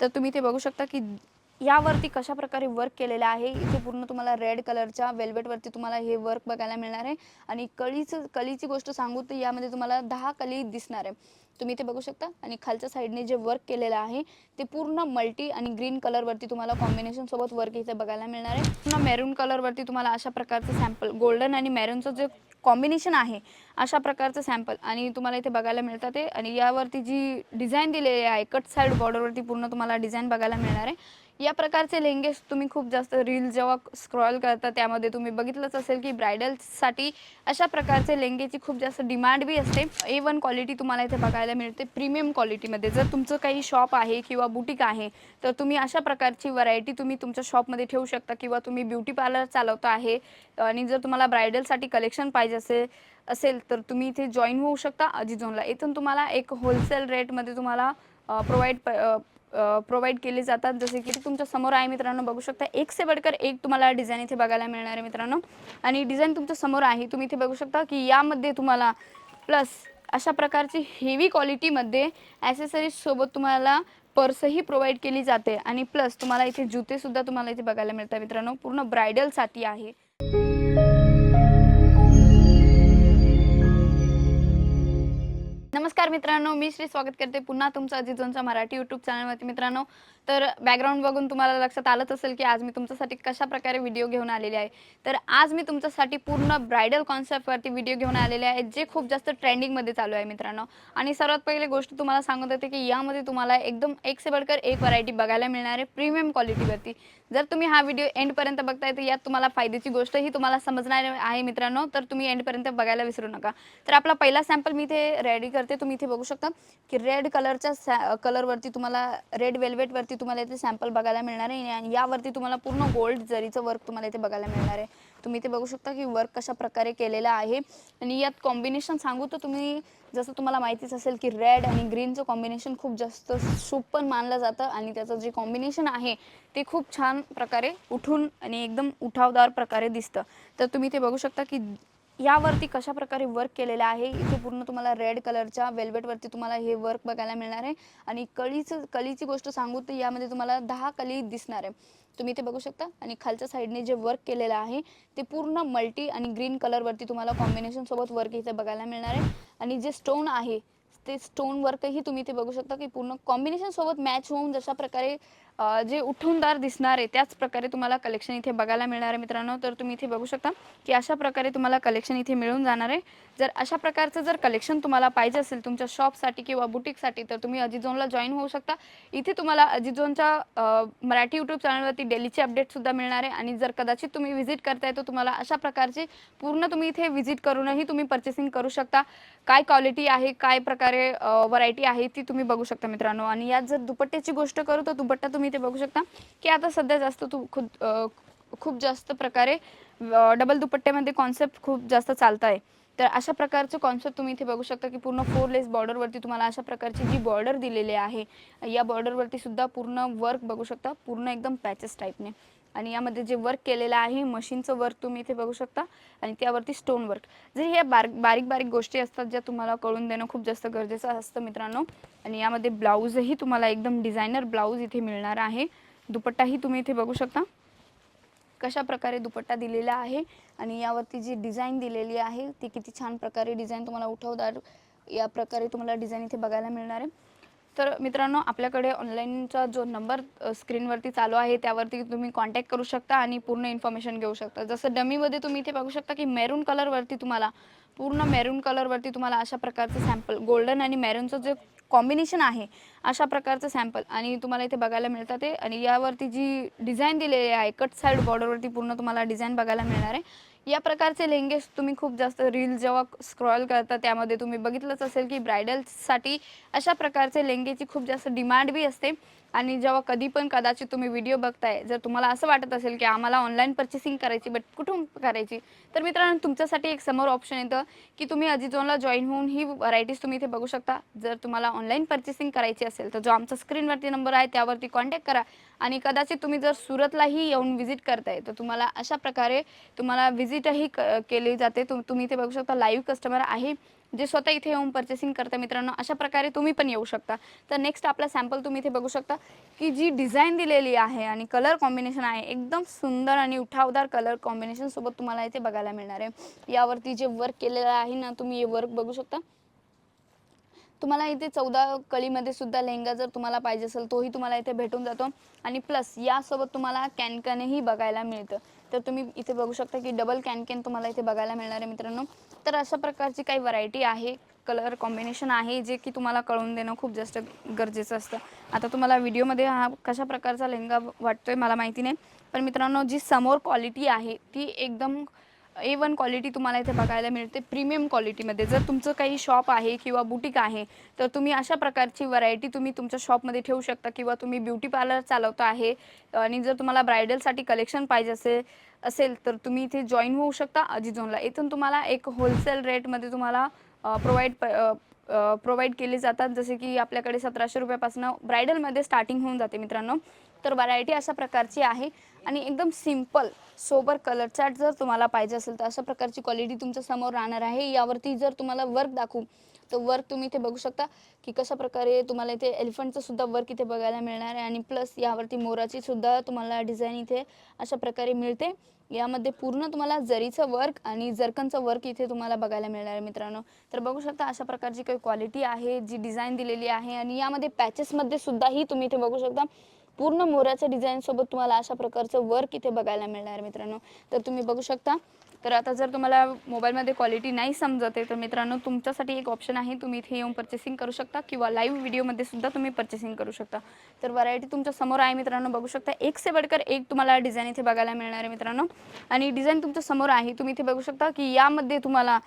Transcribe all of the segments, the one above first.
तर तुम्ही ते बघू शकता की यावरती कशा प्रकारे वर्क केलेलं आहे. इथे पूर्ण तुम्हाला रेड कलरच्या वेल्वेटवरती तुम्हाला हे वर्क बघायला मिळणार आहे. आणि कळीचं कलीची गोष्ट सांगू तर यामध्ये तुम्हाला दहा कली दिसणार आहे. तुम्ही ते बघू शकता. आणि खालच्या साईडने जे वर्क केलेलं आहे ते पूर्ण मल्टी आणि ग्रीन कलरवरती तुम्हाला कॉम्बिनेशन सोबत वर्क इथे बघायला मिळणार आहे. पूर्ण मेरून कलरवरती तुम्हाला अशा प्रकारचं सॅम्पल गोल्डन आणि मेरूनचं जे कॉम्बिनेशन आहे अशा प्रकारचं सॅम्पल आणि तुम्हाला इथे बघायला मिळतात ते. आणि यावरती जी डिझाईन दिलेली आहे कट साईड बॉर्डरवरती पूर्ण तुम्हाला डिझाईन बघायला मिळणार आहे. या प्रकारचे लेंगेज तुम्ही खूप जास्त रील जेव्हा स्क्रॉल करता त्यामध्ये तुम्ही बघितलंच असेल की ब्रायडलसाठी अशा प्रकारचे लेंगेची खूप जास्त डिमांड बी असते. ए वन क्वालिटी तुम्हाला इथे बघायला मिळते. प्रीमियम क्वालिटीमध्ये जर तुमचं काही शॉप आहे किंवा बुटीक आहे तर तुम्ही अशा प्रकारची व्हरायटी तुम्ही तुमच्या शॉपमध्ये ठेवू शकता किंवा तुम्ही ब्युटी पार्लर चालवता आहे. आणि जर तुम्हाला ब्रायडलसाठी कलेक्शन पाहिजे असेल असेल तर तुम्ही इथे जॉईन होऊ शकता. अजिझोनला इथून तुम्हाला एक होलसेल रेटमध्ये तुम्हाला प्रोव्हाइड प्रोव्हाइड केले जातात. जसे की तुमच्यासमोर आहे मित्रांनो बघू शकता. एक से बडकर एक तुम्हाला डिझाईन इथे बघायला मिळणार आहे मित्रांनो. आणि डिझाईन तुमच्यासमोर आहे. तुम्ही इथे बघू शकता की यामध्ये तुम्हाला प्लस अशा प्रकारची हेवी क्वालिटीमध्ये ॲसेसरीज सोबत तुम्हाला पर्सही प्रोव्हाइड केली जाते. आणि प्लस तुम्हाला इथे जुतेसुद्धा तुम्हाला इथे बघायला मिळतात मित्रांनो. पूर्ण ब्रायडलसाठी आहे. नमस्कार मित्रांनो मी श्री स्वागत करते पुन्हा तुमचं अजिजोनच्या मराठी यूट्यूब चॅनलवरती मित्रांनो तर बॅकग्राऊंड बघून तुम्हाला लक्षात आलंच असेल की आज मी तुमच्यासाठी कशा प्रकारे व्हिडिओ घेऊन आलेले आहे. तर आज मी तुमच्यासाठी पूर्ण ब्रायडल कॉन्सेप्टवरती व्हिडिओ घेऊन आलेले आहे जे खूप जास्त ट्रेंडिंगमध्ये चालू आहे मित्रांनो. आणि सर्वात पहिली गोष्ट तुम्हाला सांगत होते की यामध्ये तुम्हाला एकदम एक से बडकर एक व्हरायटी बघायला मिळणार आहे प्रीमियम क्वालिटीवरती जर तुम्ही हा व्हिडिओ एंडपर्यंत बघताय तर यात तुम्हाला फायद्याची गोष्टही तुम्हाला समजणार आहे मित्रांनो तर तुम्ही एंडपर्यंत बघायला विसरू नका. तर आपला पहिला सॅम्पल मी इथे रेडी करते. तुम्ही इथे बघू शकता की रेड कलरच्या कलरवरती तुम्हाला रेड वेल्वेटवरती तुम्हाला इथे सॅम्पल बघायला मिळणार आहे. आणि यावरती तुम्हाला पूर्ण गोल्ड जरीचं वर्क तुम्हाला इथे बघायला मिळणार आहे. तुम्ही इथे बघू शकता की वर्क कशा प्रकारे केलेलं आहे. आणि यात कॉम्बिनेशन सांगू तर तुम्ही जसं तुम्हाला माहितीच असेल की रेड आणि ग्रीनचं कॉम्बिनेशन खूप जास्त सुपर मानलं जातं. आणि त्याचं जे कॉम्बिनेशन आहे ते खूप छान प्रकारे उठून आणि एकदम उठावदार प्रकारे दिसतं. तर तुम्ही इथे बघू शकता की यावरती कशा प्रकारे वर्क केलेलं आहे? इथे पूर्ण तुम्हाला रेड कलरच्या वेल्वेटवरती तुम्हाला हे वर्क बघायला मिळणार आहे. आणि कळीचं कळीची गोष्ट सांगू तर यामध्ये तुम्हाला दहा कली दिसणार आहे. तुम्ही इथे बघू शकता. आणि खालच्या साईडने जे वर्क केलेलं आहे ते पूर्ण मल्टी आणि ग्रीन कलरवरती तुम्हाला कॉम्बिनेशन सोबत वर्क इथे बघायला मिळणार आहे. आणि जे स्टोन आहे ते स्टोन वर्कही तुम्ही इथे बघू शकता की पूर्ण कॉम्बिनेशन सोबत मॅच होऊन जशा प्रकारे जे उठूनदार दिसणार आहे त्याच प्रकारे तुम्हाला कलेक्शन इथे बघायला मिळणार आहे मित्रांनो. तर तुम्ही इथे बघू शकता की अशा प्रकारे तुम्हाला कलेक्शन इथे मिळून जाणार आहे. जर अशा प्रकारचं जर कलेक्शन तुम्हाला पाहिजे असेल तुमच्या शॉपसाठी किंवा बुटीकसाठी तर तुम्ही अजिझोनला जॉईन होऊ शकता. इथे तुम्हाला अजिझोनच्या मराठी यूट्यूब चॅनलवरती डेलीचे अपडेटसुद्धा मिळणार आहे. आणि जर कदाचित तुम्ही व्हिजिट करताय तर तुम्हाला अशा प्रकारचे पूर्ण तुम्ही इथे व्हिजिट करूनही तुम्ही पर्चेसिंग करू शकता. काय क्वालिटी आहे काय प्रकारे व्हरायटी आहे ती तुम्ही बघू शकता मित्रांनो. आणि यात जर दुपट्ट्याची गोष्ट करू तर दुपट्टा तुम्ही इथे बघू शकता. की आता सध्या जास्त तू खुद खूप जास्त प्रकारे डबल दुपट्ट्यामध्ये कॉन्सेप्ट खूप जास्त चालत आहे तर अशा प्रकारचं कॉन्सेप्ट तुम्ही इथे बघू शकता की पूर्ण फोर लेस बॉर्डरवरती तुम्हाला अशा प्रकारची जी बॉर्डर दिलेली आहे या बॉर्डरवरती सुद्धा पूर्ण वर्क बघू शकता. पूर्ण एकदम पॅचेस टाईपने आणि यामध्ये जे वर्क केलेलं आहे मशीनचं वर्क तुम्ही इथे बघू शकता. आणि त्यावरती स्टोन वर्क जे ह्या बार बारीक बारीक गोष्टी असतात ज्या तुम्हाला कळून देणं खूप जास्त गरजेचं असतं मित्रांनो. आणि यामध्ये ब्लाऊजही तुम्हाला एकदम डिझायनर ब्लाऊज इथे मिळणार आहे. दुपट्टाही तुम्ही इथे बघू शकता. कशा प्रकारे दुपट्टा दिलेला आहे आणि यावरती जी डिझाईन दिलेली आहे ती किती छान प्रकारे डिझाईन तुम्हाला उठवदार या प्रकारे तुम्हाला डिझाईन इथे बघायला मिळणार आहे. तर मित्रांनो आपल्याकडे ऑनलाईनचा जो नंबर स्क्रीनवरती चालू आहे त्यावरती तुम्ही कॉन्टॅक्ट करू शकता आणि पूर्ण इन्फॉर्मेशन घेऊ शकता. जसं डमीमध्ये तुम्ही इथे बघू शकता की मेरून कलरवरती तुम्हाला पूर्ण मेरून कलरवरती तुम्हाला अशा प्रकारचं सॅम्पल गोल्डन आणि मेरूनचं जे कॉम्बिनेशन आहे अशा प्रकारचं सॅम्पल आणि तुम्हाला इथे बघायला मिळतात ते. आणि यावरती जी डिझाईन दिलेली आहे कट साईड बॉर्डरवरती पूर्ण तुम्हाला डिझाईन बघायला मिळणार आहे. या प्रकारचे लेंगे तुम्ही खूप जास्त रील जेव्हा स्क्रॉल करता त्यामध्ये तुम्ही बघितलंच असेल की ब्रायडलसाठी अशा प्रकारचे लेंगेची खूप जास्त डिमांड बी असते. आणि जेव्हा कधी पण कदाचित तुम्ही व्हिडिओ बघताय जर तुम्हाला असं वाटत असेल की आम्हाला ऑनलाईन पर्चेसिंग करायची बट कुठून करायची तर मित्रांनो तुमच्यासाठी एक समोर ऑप्शन येतं की तुम्ही अजिझोनला जॉईन होऊन ही व्हरायटीज तुम्ही इथे बघू शकता. जर तुम्हाला ऑनलाईन पर्चेसिंग करायची असेल तर जो आमचा स्क्रीनवरती नंबर आहे त्यावरती कॉन्टॅक्ट करा. आणि कदाचित तुम्ही जर सुरतलाही येऊन व्हिजिट करताय तर तुम्हाला अशा प्रकारे तुम्हाला व्हिजिटही क केली जाते. तुम तुम्ही इथे बघू शकता लाईव्ह कस्टमर आहे. जे स्वतः इथे येऊन पर्चेसिंग करता मित्रांनो अशा प्रकारे तुम्ही पण येऊ शकता. तर नेक्स्ट आपला सॅम्पल तुम्ही इथे बघू शकता की जी डिझाईन दिलेली आहे आणि कलर कॉम्बिनेशन आहे एकदम सुंदर आणि उठावदार कलर कॉम्बिनेशन सोबत तुम्हाला इथे बघायला मिळणार आहे. यावरती जे वर्क केलेलं आहे ना तुम्ही हे वर्क बघू शकता. तुम्हाला इथे चौदा कळीमध्ये सुद्धा लेहंगा जर तुम्हाला पाहिजे असेल तोही तुम्हाला इथे भेटून जातो. आणि प्लस यासोबत तुम्हाला कॅनकनही बघायला मिळतं. तर तुम्ही इथे बघू शकता की डबल कॅनकॅन तुम्हाला इथे बघायला मिळणार आहे मित्रांनो. तर अशा प्रकारची काही व्हरायटी आहे कलर कॉम्बिनेशन आहे जे की तुम्हाला कळून देणं खूप जास्त गरजेचं असतं. आता तुम्हाला व्हिडिओमध्ये हा कशा प्रकारचा लेहंगा वाटतोय मला माहिती नाही. पण मित्रांनो जी समोर क्वालिटी आहे ती एकदम ए वन क्वालिटी तुम्हाला इथे बघायला मिळते. प्रीमियम क्वालिटीमध्ये जर तुमचं काही शॉप आहे किंवा बुटीक आहे तर तुम्ही अशा प्रकारची व्हरायटी तुम्ही तुमच्या शॉपमध्ये ठेवू शकता किंवा तुम्ही ब्युटी पार्लर चालवता आहे. आणि जर तुम्हाला ब्रायडलसाठी कलेक्शन पाहिजे असेल असेल तर तुम्ही इथे जॉईन होऊ शकता. अजिझोनला इथून तुम्हाला एक होलसेल रेटमध्ये तुम्हाला प्रोव्हाइड प्रोव्हाइड केले जातात. जसे की आपल्याकडे सतराशे रुपयापासून ब्रायडलमध्ये स्टार्टिंग होऊन जाते मित्रांनो. तर व्हरायटी अशा प्रकारची आहे. आणि एकदम सिंपल सोबर कलर चार्ट जर तुम्हाला पाहिजे असेल तर अशा प्रकारची क्वालिटी तुमच्यासमोर राहणार आहे. यावरती जर तुम्हाला वर्क दाखवू तर वर्क तुम्ही इथे बघू शकता की कशा प्रकारे तुम्हाला इथे एलिफंटचं सुद्धा वर्क इथे बघायला मिळणार आहे. आणि प्लस यावरती मोराची सुद्धा तुम्हाला डिझाईन इथे अशा प्रकारे मिळते. यामध्ये पूर्ण तुम्हाला जरीचं वर्क आणि जरकनचं वर्क इथे तुम्हाला बघायला मिळणार आहे मित्रांनो. तर बघू शकता अशा प्रकारची काही क्वालिटी आहे जी डिझाईन दिलेली आहे. आणि यामध्ये पॅचेसमध्ये सुद्धाही तुम्ही इथे बघू शकता. पूर्ण मोराच्या डिझाईन सोबत तुम्हाला अशा प्रकारचं वर्क इथे बघायला मिळणार आहे मित्रांनो. तर तुम्ही बघू शकता. तर आता जर तुम्हाला मोबाईलमध्ये क्वालिटी नाही समजत आहे तर मित्रांनो तुमच्यासाठी एक ऑप्शन आहे. तुम्ही इथे येऊन पर्चेसिंग करू शकता किंवा लाईव्ह व्हिडिओमध्ये सुद्धा तुम्ही पर्चेसिंग करू शकता. तर व्हरायटी तुमच्यासमोर आहे मित्रांनो. बघू शकता एक से बडकर एक तुम्हाला डिझाईन इथे बघायला मिळणार आहे मित्रांनो. आणि डिझाईन तुमच्यासमोर आहे. तुम्ही इथे बघू शकता की यामध्ये तुम्हाला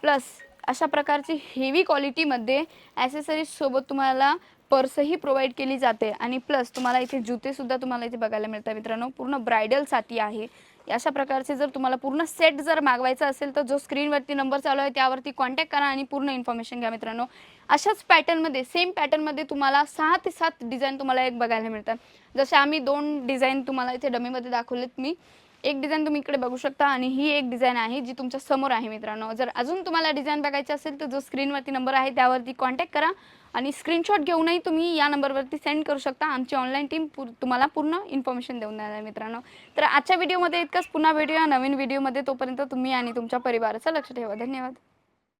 प्लस अशा प्रकारची हेवी क्वालिटीमध्ये ॲसेसरीजसोबत तुम्हाला पर्सही प्रोव्हाइड केली जाते. आणि प्लस तुम्हाला इथे जुतेसुद्धा तुम्हाला इथे बघायला मिळतात मित्रांनो. पूर्ण ब्रायडलसाठी आहे. अशा प्रकारचे जर तुम्हाला पूर्ण सेट जर मागवायचा असेल तर जो स्क्रीनवरती नंबर चालू आहे त्यावरती कॉन्टॅक्ट करा आणि पूर्ण इन्फॉर्मेशन घ्या मित्रांनो. अशाच पॅटर्नमध्ये सेम पॅटर्नमध्ये तुम्हाला सहा ते सात डिझाईन तुम्हाला एक बघायला मिळतात. जसे आम्ही दोन डिझाईन तुम्हाला इथे डमीमध्ये दाखवलेत मी. एक डिझाईन तुम्ही इकडे बघू शकता आणि ही एक डिझाईन आहे जी तुमच्यासमोर आहे मित्रांनो. जर अजून तुम्हाला डिझाईन बघायची असेल तर जो स्क्रीनवरती नंबर आहे त्यावरती कॉन्टॅक्ट करा आणि स्क्रीनशॉट घेऊनही तुम्ही या नंबरवरती सेंड करू शकता. आमची ऑनलाईन टीम तुम्हाला पूर्ण इन्फॉर्मेशन देऊन देणार आहे मित्रांनो. तर आजच्या व्हिडिओमध्ये इतकंच. पुन्हा भेटूया नवीन व्हिडिओमध्ये तोपर्यंत तुम्ही आणि तुमच्या परिवाराचं लक्ष ठेवा. धन्यवाद.